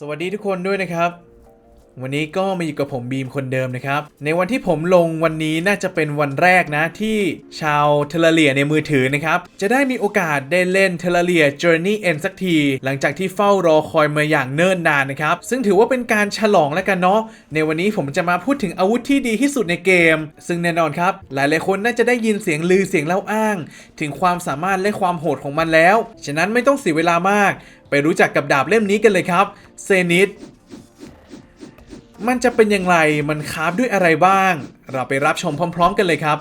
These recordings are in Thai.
สวัสดีทุกคนด้วยนะครับ วันนี้ก็มาอยู่กับผมบีมคนเดิมนะครับ ในวันที่ผมลงวันนี้น่าจะเป็นวันแรกนะที่ชาวเทเลเลียในมือถือนะครับ จะได้มีโอกาสได้เล่นเทเลเลีย Journey End สักที หลังจากที่เฝ้ารอคอยมาอย่างเนิ่นนานนะครับ ซึ่งถือว่าเป็นการฉลองแล้วกันเนาะในวันนี้ผมจะมาพูดถึงอาวุธที่ดีที่สุดในเกม ซึ่งแน่นอนครับ หลายๆคนน่าจะได้ยินเสียงลือเสียงเล่าอ้าง ถึงความสามารถและความโหดของมันแล้วฉะนั้นไม่ต้องเสียเวลามาก ไปรู้จักกับดาบเล่มนี้กันเลยครับเซนิต มันจะเป็นอย่างไร มันคราฟด้วยอะไรบ้าง เราไปรับชมพร้อม ๆ กันเลยครับ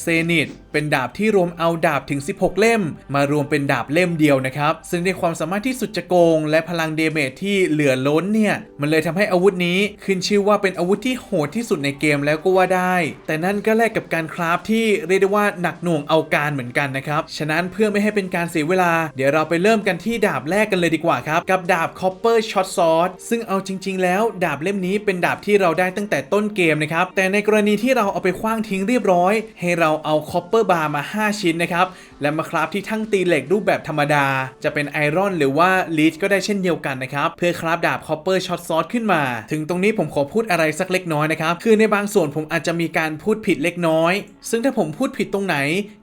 เซนิต เป็นดาบที่รวมเอาดาบถึง 16 เล่ม มารวมเป็นดาบเล่มเดียวนะครับ ซึ่งได้ความสามารถที่สุดจะโกง และพลังเดเมจที่เหลือล้นเนี่ย มันเลยทำให้อาวุธนี้ขึ้นชื่อว่าเป็นอาวุธที่โหดที่สุดในเกมแล้วก็ว่าได้ แต่นั่นก็แลกกับการคราฟที่เรียกได้ว่าหนักหน่วงเอาการเหมือนกันนะครับ ฉะนั้นเพื่อไม่ให้เป็นการเสียเวลา เดี๋ยวเราไปเริ่มกันที่ดาบแรกกันเลยดีกว่าครับ กับดาบ Copper Shot Sword ซึ่งเอาจริง ๆ แล้วดาบเล่มนี้เป็นดาบที่เราได้ตั้งแต่ต้นเกมนะครับแต่ในกรณีที่เราเอาไปคว้างทิ้งเรียบร้อย ให้เราเอา Copper Bar มา 5 ชิ้นนะครับ และมาคราฟที่ทั้งตีเหล็กรูปแบบธรรมดา จะเป็นไอรอนหรือว่าลีชก็ได้เช่นเดียวกันนะครับ เพื่อคราฟดาบ Copper Shot Sword ขึ้นมา ถึงตรงนี้ผมขอพูดอะไรสักเล็กน้อยนะครับ คือในบางส่วนผมอาจจะมีการพูดผิดเล็กน้อย ซึ่งถ้าผมพูดผิดตรงไหน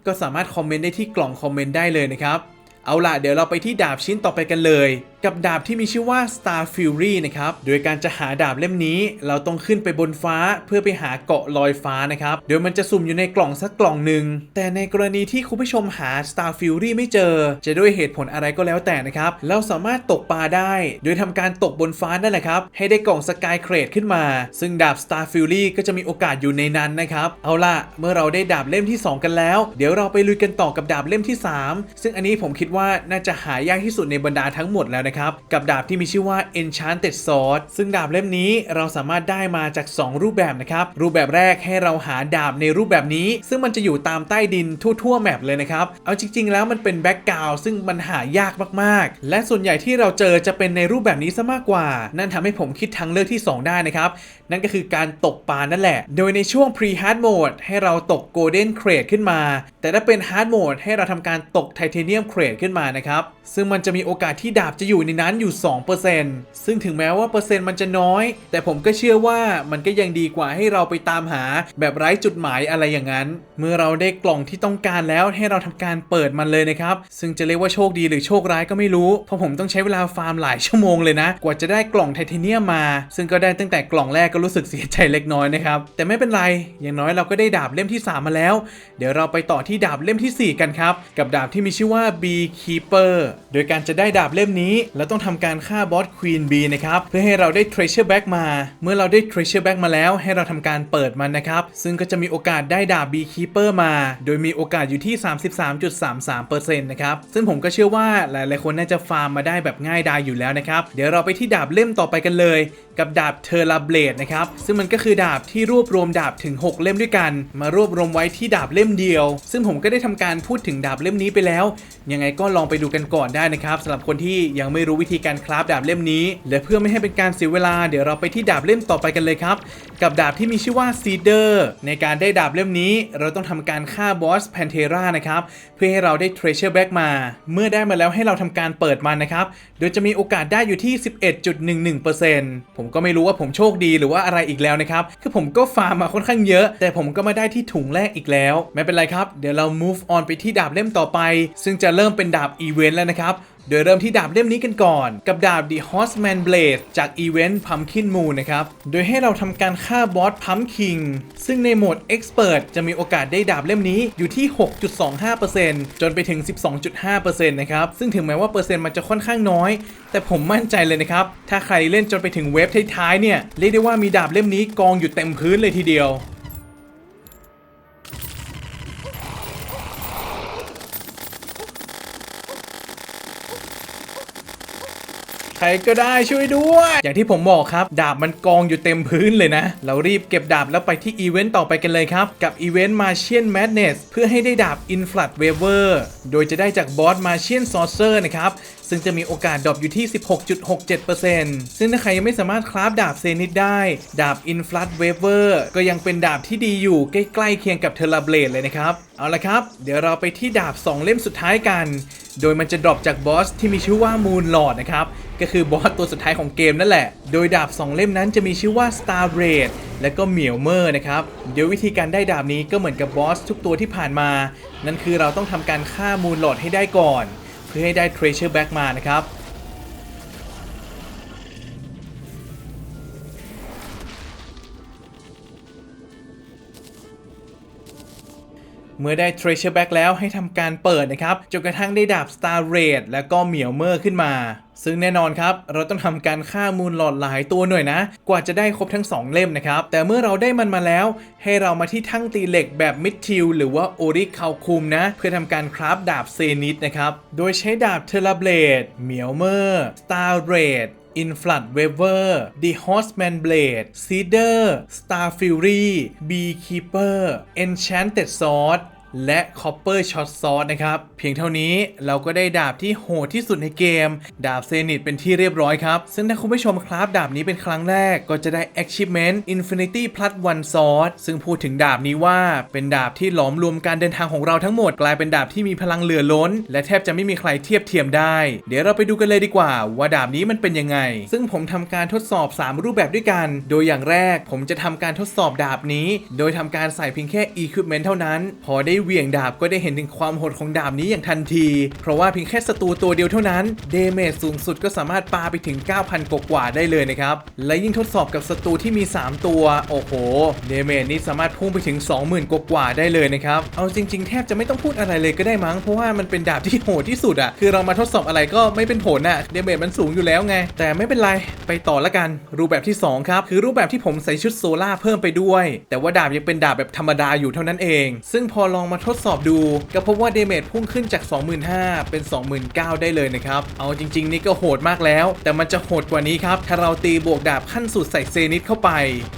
ก็สามารถคอมเมนต์ได้ที่กล่องคอมเมนต์ได้เลยนะครับ เอาล่ะเดี๋ยวเราไปที่ดาบชิ้นต่อไปกันเลยกับดาบที่มีชื่อว่า Star Fury นะครับ โดยการจะหาดาบเล่มนี้ เราต้องขึ้นไปบนฟ้าเพื่อไปหาเกาะลอยฟ้านะครับโดยมันจะสุ่มอยู่ในกล่องสักกล่องหนึ่ง แต่ในกรณีที่คุณผู้ชมหา Star Fury ไม่เจอ จะด้วยเหตุผลอะไรก็แล้วแต่นะครับ เราสามารถตกปลาได้ โดยทำการตกบนฟ้านั่นแหละครับ ให้ได้กล่องสกายเครดขึ้นมา ซึ่งดาบ Star Fury ก็จะมีโอกาสอยู่ในนั้นนะครับ เอาล่ะ เมื่อเราได้ดาบเล่มที่ 2 กันแล้ว เดี๋ยวเราไปลุยกันต่อกับดาบเล่มที่ 3 ซึ่งอันนี้ผมคิดว่าน่าจะหายากที่สุดในบรรดาทั้งหมดแล้วนะครับกับดาบที่มีชื่อว่า Enchanted Sword ซึ่งดาบเล่มนี้เราสามารถได้มาจาก 2 รูปแบบนะครับรูปแบบแรกให้เราหาดาบในรูปแบบนี้ ซึ่งมันจะอยู่ตามใต้ดินทั่วๆแมปเลยนะครับเอาจริง ๆ แล้วมันเป็นแบ็กกราวซึ่งมันหายากมากๆ และส่วนใหญ่ที่เราเจอจะเป็นในรูปแบบนี้ซะมากกว่า นั่นทำให้ผมคิดทางเลือกที่ 2 ได้นะครับ นั่นก็คือการตกปลานั่นแหละ โดยในช่วง pre hard mode ให้เราตก golden crate ขึ้นมา แต่ถ้าเป็น hard mode ให้เราทำการตก titanium crate ขึ้นมานะครับ ซึ่งมันจะมีโอกาสที่ดาบจะอยูู่่ในนั้นอยู่ 2%ซึ่งถึงแม้ว่าเปอร์เซ็นต์มันจะน้อย แต่ผมก็เชื่อว่ามันก็ยังดีกว่าให้เราไปตามหา แบบไร้จุดหมายอะไรอย่างนั้น เมื่อเราได้กล่องที่ต้องการแล้วให้เราทำการเปิดมันเลยนะครับ ซึ่งจะเรียกว่าโชคดีหรือโชคร้ายก็ไม่รู้เพราะผมต้องใช้เวลาฟาร์มหลายชั่วโมงเลยนะ กว่าจะได้กล่องไทเทเนียมมา ซึ่งก็ได้ตั้งแต่กล่องแรกก็รู้สึกเสียใจเล็กน้อยนะครับแต่ไม่เป็นไรอย่างน้อยเราก็ได้ดาบเล่มที่ 3 มาแล้ว เดี๋ยวเราไปต่อที่ดาบเล่มทีสี่4 กันครับ กับดาบที่มีชื่อว่า Beekeeper โดยการจะได้ดาบเล่มนี้เราต้องทำการฆ่าบอส Queen Bee นะครับเพื่อให้เราได้ Treasure Bag มา เมื่อเราได้ Treasure Bag มาแล้วให้เราทำการเปิดมันนะครับ ซึ่งก็จะมีโอกาสได้ดาบ Beekeeper มา โดยมีโอกาสอยู่ที่ 33.33%นะครับซึ่งผมก็เชื่อว่าหลายๆคนน่าจะฟาร์มมาได้แบบง่ายดายอยู่แล้วนะครับเดี๋ยวเราไปที่ดาบเล่มต่อไปกันเลย กับดาบเทอร์ลาเบลดนะครับซึ่งมันก็คือดาบที่รวบรวมดาบถึง 6 เล่มด้วยกัน มารวบรวมไว้ที่ดาบเล่มเดียว ซึ่งผมก็ได้ทำการพูดถึงดาบเล่มนี้ไปแล้ว ยังไงก็ลองไปดูกันก่อนได้นะครับสำหรับคนที่ยังไม่ไม่รู้วิธีการคราฟดาบเล่มนี้ และเพื่อไม่ให้เป็นการเสียเวลาเดี๋ยวเราไปที่ดาบเล่มต่อไปกันเลยครับ กับดาบที่มีชื่อว่าซีเดอร์ในการได้ดาบเล่มนี้ เราต้องทำการฆ่าบอสแพนเทรานะครับเพื่อให้เราได้ Treasure Bag มา เมื่อได้มาแล้วให้เราทำการเปิดมันนะครับ โดยจะมีโอกาสได้อยู่ที่ 11.11%ผมก็ไม่รู้ว่าผมโชคดีหรือว่าอะไรอีกแล้วนะครับคือผมก็ฟาร์มมาค่อนข้างเยอะ แต่ผมก็มาได้ที่ถุงแรกอีกแล้ว ไม่เป็นไรครับเดี๋ยวเรา move on ไปที่ดาบเล่มต่อไป ซึ่งจะเริ่มเป็นดาบอีเวนต์แล้วนะครับ โดยเริ่มที่ดาบเล่มนี้กันก่อน กับดาบ The Horseman Blade จากอีเวนต์ Pumpkin Moon นะครับ โดยให้เราทำการฆ่าบอส Pumpkin ซึ่งในโหมด Expert จะมีโอกาสได้ดาบเล่มนี้อยู่ที่ 6.25%จนไปถึง 12.5%นะครับ ซึ่งถึงแม้ว่าเปอร์เซ็นต์มันจะค่อนข้างน้อย แต่ผมมั่นใจเลยนะครับ ถ้าใครเล่นจนไปถึงเว็บท้ายๆเนี่ยเรียกได้ว่ามีดาบเล่มนี้กองอยู่เต็มพื้นเลยทีเดียว ใครก็ได้ช่วยด้วย อย่างที่ผมบอกครับ ดาบมันกองอยู่เต็มพื้นเลยนะ เรารีบเก็บดาบแล้วไปที่อีเวนต์ต่อไปกันเลยครับ กับอีเวนต์ Martian Madness เพื่อให้ได้ดาบ Inflat Waver โดยจะได้จากบอส Martian Sorcerer นะครับ ซึ่งจะมีโอกาสดรอปอยู่ที่ 16.67%ซึ่งถ้าใครยังไม่สามารถคราฟดาบเซนิตได้ ดาบ Inflat Waver ก็ยังเป็นดาบที่ดีอยู่ใกล้ๆเคียงกับเทอร์ลาเบลดเลยนะครับ เอาละครับ เดี๋ยวเราไปที่ดาบ 2 เล่มสุดท้ายกัน โดยมันจะดรอปจากบอสที่มีชื่อว่ามูนหลอดนะครับ ก็คือบอสตัวสุดท้ายของเกมนั่นแหละ โดยดาบ 2 เล่มนั้นจะมีชื่อว่า Star r a d และก็เหมียวเมอร์นะครับ เดี๋ยววิธีการได้ดาบนี้ก็เหมือนกับบอสทุกตัวที่ผ่านมา นั่นคือเราต้องทำการฆ่ามูนหลอดให้ได้ก่อน เพื่อให้ได้ Treasure Back มานะครับ เมื่อได้ Treasure Back แล้วให้ทำการเปิดนะครับ จนกระทั่งได้ดาบ Star r a d แล้วก็เหมียวเมอร์ขึ้นมา ซึ่งแน่นอนครับ เราต้องทำการฆ่ามูลหลอดหลายตัวหน่อยนะ กว่าจะได้ครบทั้ง 2 เล่มนะครับ แต่เมื่อเราได้มันมาแล้ว ให้เรามาที่ทั้งตีเหล็กแบบมิดทิลหรือว่าโอริคาวคุมนะ เพื่อทำการคราฟดาบเซนิตนะครับ โดยใช้ดาบเทเลเบลดเหมียวเมอร์ Star r a d In Flood Weaver The Horseman Blade Cedar Star Fury Beekeeper Enchanted Sword แล และ Copper Shot Sword นะครับ เพียงเท่านี้เราก็ได้ดาบที่โหดที่สุดในเกม ดาบเซนิตเป็นที่เรียบร้อยครับ ซึ่งถ้าคุณผู้ชมครับดาบนี้เป็นครั้งแรกก็จะได้ Achievement Infinity Plus One Sword ซึ่งพูดถึงดาบนี้ว่าเป็นดาบที่หลอมรวมการเดินทางของเราทั้งหมด กลายเป็นดาบที่มีพลังเหลือล้น และแทบจะไม่มีใครเทียบเทียมได้ เดี๋ยวเราไปดูกันเลยดีกว่า ว่าดาบนี้มันเป็นยังไง ซึ่งผมทำการทดสอบ 3 รูปแบบด้วยกัน โดยอย่างแรกผมจะทำการทดสอบดาบนี้ โดยทำการใส่เพียงแค่ Equipment เท่านั้น พอได้เหวี่ยงดาบก็ได้เห็นถึงความโหดของดาบนี้อย่างทันที เพราะว่าเพียงแค่ศัตรูตัวเดียวเท่านั้น เดเมจสูงสุดก็สามารถปาไปถึง 9,000 กว่าได้เลยนะครับ และยิ่งทดสอบกับศัตรูที่มี 3 ตัว โอ้โห เดเมจนี้สามารถพุ่งไปถึง 20,000 กว่าได้เลยนะครับ เอาจริง ๆ แทบจะไม่ต้องพูดอะไรเลยก็ได้มั้ง เพราะว่ามันเป็นดาบที่โหดที่สุดอะคือเรามาทดสอบอะไรก็ไม่เป็นผลอะเดเมจมันสูงอยู่แล้วไง แต่ไม่เป็นไรไปต่อละกัน รูปแบบที่ 2 ครับ คือรูปแบบที่ผมใส่ชุดโซล่าเพิ่มไปด้วย แต่ว่าดาบยังเป็นดาบแบบธรรมดาอยู่เท่านั้นเอง ซึ่งพอลองมาทดสอบดู ก็พบว่าเดเมจพุ่งขึ้นจาก 25,000 เป็น 29,000 ได้เลยนะครับ เอาจริง ๆ นี่ก็โหดมากแล้ว แต่มันจะโหดกว่านี้ครับ ถ้าเราตีบวกดาบขั้นสุดใส่เซนิตเข้าไป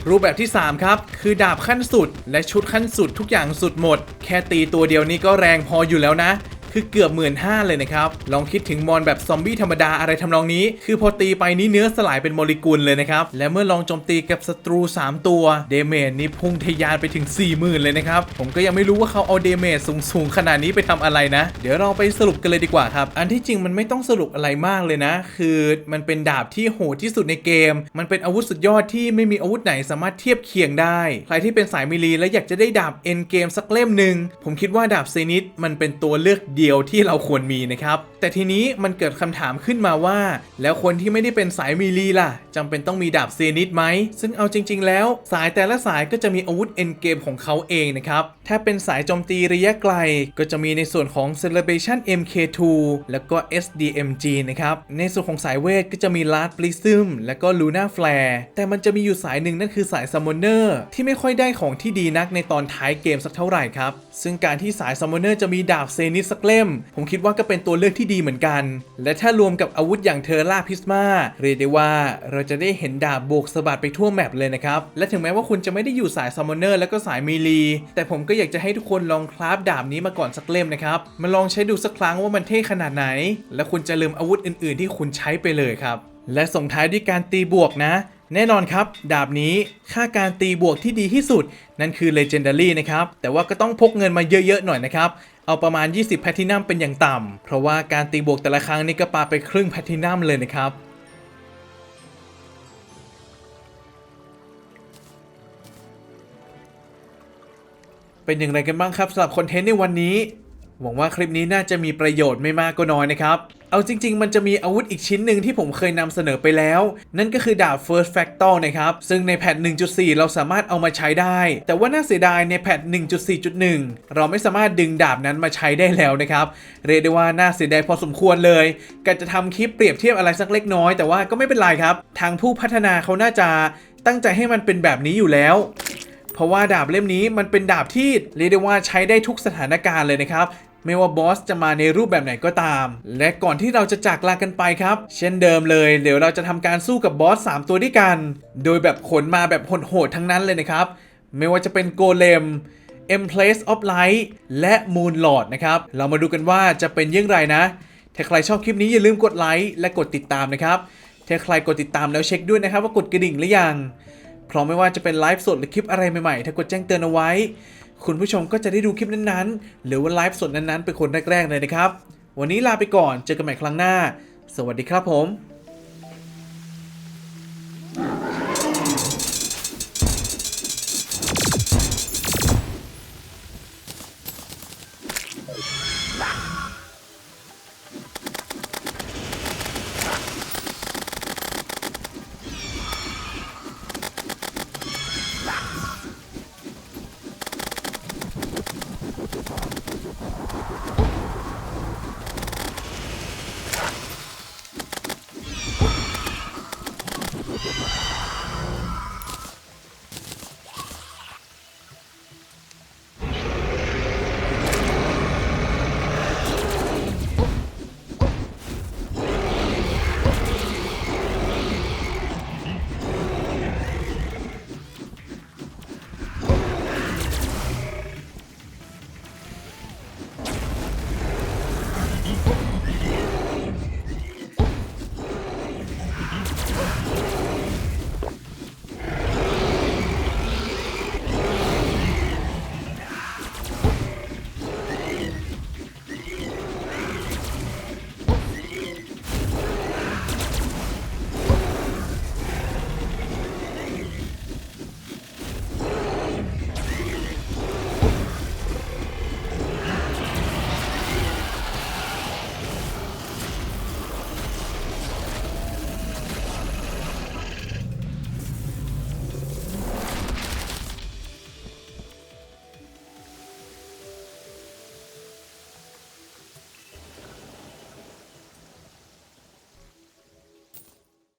รูปแบบที่ 3 ครับ คือดาบขั้นสุด และชุดขั้นสุดทุกอย่างสุดหมด แค่ตีตัวเดียวนี้ก็แรงพออยู่แล้วนะ คือเกือบหมื่นห้าเลยนะครับ ลองคิดถึงมอนแบบซอมบี้ธรรมดาอะไรทำนองนี้ คือพอตีไปนี่เนื้อสลายเป็นโมเลกุลเลยนะครับ และเมื่อลองโจมตีกับศัตรู 3 ตัว เดเมจนี่พุ่งทะยานไปถึง 40,000 เลยนะครับ ผมก็ยังไม่รู้ว่าเขาเอาเดเมจสูงๆ ขนาดนี้ไปทำอะไรนะ เดี๋ยวเราไปสรุปกันเลยดีกว่าครับ อันที่จริงมันไม่ต้องสรุปอะไรมากเลยนะ คือมันเป็นดาบที่โหดที่สุดในเกม มันเป็นอาวุธสุดยอดที่ไม่มีอาวุธไหนสามารถเทียบเคียงได้ ใครที่เป็นสายมิลีและอยากจะได้ดาบเอ็นเกมสักเล่มหนึ่งผมคิดว่าดาบเซนิตมันเป็นตัวเลือกเดียวที่เราควรมีนะครับ แต่ทีนี้มันเกิดคำถามขึ้นมาว่า แล้วคนที่ไม่ได้เป็นสายมีลีล่ะจำเป็นต้องมีดาบเซนิตไหม ซึ่งเอาจริง ๆ แล้ว สายแต่ละสายก็จะมีอาวุธเอ็นเกมของเขาเองนะครับ ถ้าเป็นสายโจมตีระยะไกล ก็จะมีในส่วนของ Celebration MK2 แล้วก็ SDMG นะครับ ในส่วนของสายเวทก็จะมี Last Prism แล้วก็ Luna Flare แต่มันจะมีอยู่สายหนึ่งนั่นคือสาย Summoner ที่ไม่ค่อยได้ของที่ดีนักในตอนท้ายเกมสักเท่าไหร่ครับ ซึ่งการที่สาย Summoner จะมีดาบเซนิตสักเล่ม ผมคิดว่าก็เป็นตัวเลือกที่ดีเหมือนกัน และถ้ารวมกับอาวุธอย่างเทอร่าพิสมาเรียกได้ว่าเราจะได้เห็นดาบโบกสะบัดไปทั่วแมปเลยนะครับ และถึงแม้ว่าคุณจะไม่ได้อยู่สาย Summoner แล้วก็สายมีลีแต่ผมก็อยากจะให้ทุกคนลองคราฟดาบนี้มาก่อนสักเล่มนะครับมาลองใช้ดูสักครั้งว่ามันเท่ขนาดไหน และคุณจะลืมอาวุธอื่น ๆ ที่คุณใช้ไปเลยครับและส่งท้ายด้วยการตีบวกนะแน่นอนครับ ดาบนี้ค่าการตีบวกที่ดีที่สุด นั่นคือ Legendary นะครับ แต่ว่าก็ต้องพกเงินมาเยอะ ๆ หน่อยนะครับ เอาประมาณ 20แพทินัมเป็นอย่างต่ำเพราะว่าการตีบวกแต่ละครั้งนี่ก็ปาไปครึ่งแพทินัมเลยนะครับเป็นอย่างไรกันบ้างครับสำหรับคอนเทนต์ในวันนี้ หวังว่าคลิปนี้น่าจะมีประโยชน์ไม่มากก็น้อยนะครับ เอาจริง ๆ มันจะมีอาวุธอีกชิ้นหนึ่งที่ผมเคยนำเสนอไปแล้ว นั่นก็คือดาบ First Factor นะครับ ซึ่งในแพท 1.4 เราสามารถเอามาใช้ได้ แต่ว่าน่าเสียดายในแพท 1.4.1 เราไม่สามารถดึงดาบนั้นมาใช้ได้แล้วนะครับ เรียกได้ว่าน่าเสียดายพอสมควรเลยก็จะทำคลิปเปรียบเทียบอะไรสักเล็กน้อย แต่ว่าก็ไม่เป็นไรครับ ทางผู้พัฒนาเขาน่าจะตั้งใจให้มันเป็นแบบนี้อยู่แล้วเพราะว่าดาบเล่มนี้มันเป็นดาบที่เรียกได้ว่าใช้ได้ทุกสถานการณ์เลยนะครับ ไม่ว่าบอสจะมาในรูปแบบไหนก็ตาม และก่อนที่เราจะจากลากันไปครับ เช่นเดิมเลย เดี๋ยวเราจะทำการสู้กับบอส 3 ตัวด้วยกัน โดยแบบขนมาแบบโหดๆทั้งนั้นเลยนะครับ ไม่ว่าจะเป็นโกเลม e m p l a c e of Light และ Moon Lord นะครับ เรามาดูกันว่าจะเป็นยังไงนะ ถ้าใครชอบคลิปนี้อย่าลืมกดไลค์และกดติดตามนะครับ ถ้าใครกดติดตามแล้วเช็คด้วยนะครับว่ากดกระดิ่งหรือยัง เพราะไม่ว่าจะเป็นไลฟ์สดหรือคลิปอะไรใหม่ๆ ถ้ากดแจ้งเตือนเอาไว้ คุณผู้ชมก็จะได้ดูคลิปนั้นๆ หรือว่าไลฟ์สดนั้นๆ เป็นคนแรกๆเลยนะครับ วันนี้ลาไปก่อนเจอกันใหม่ครั้งหน้า สวัสดีครับผม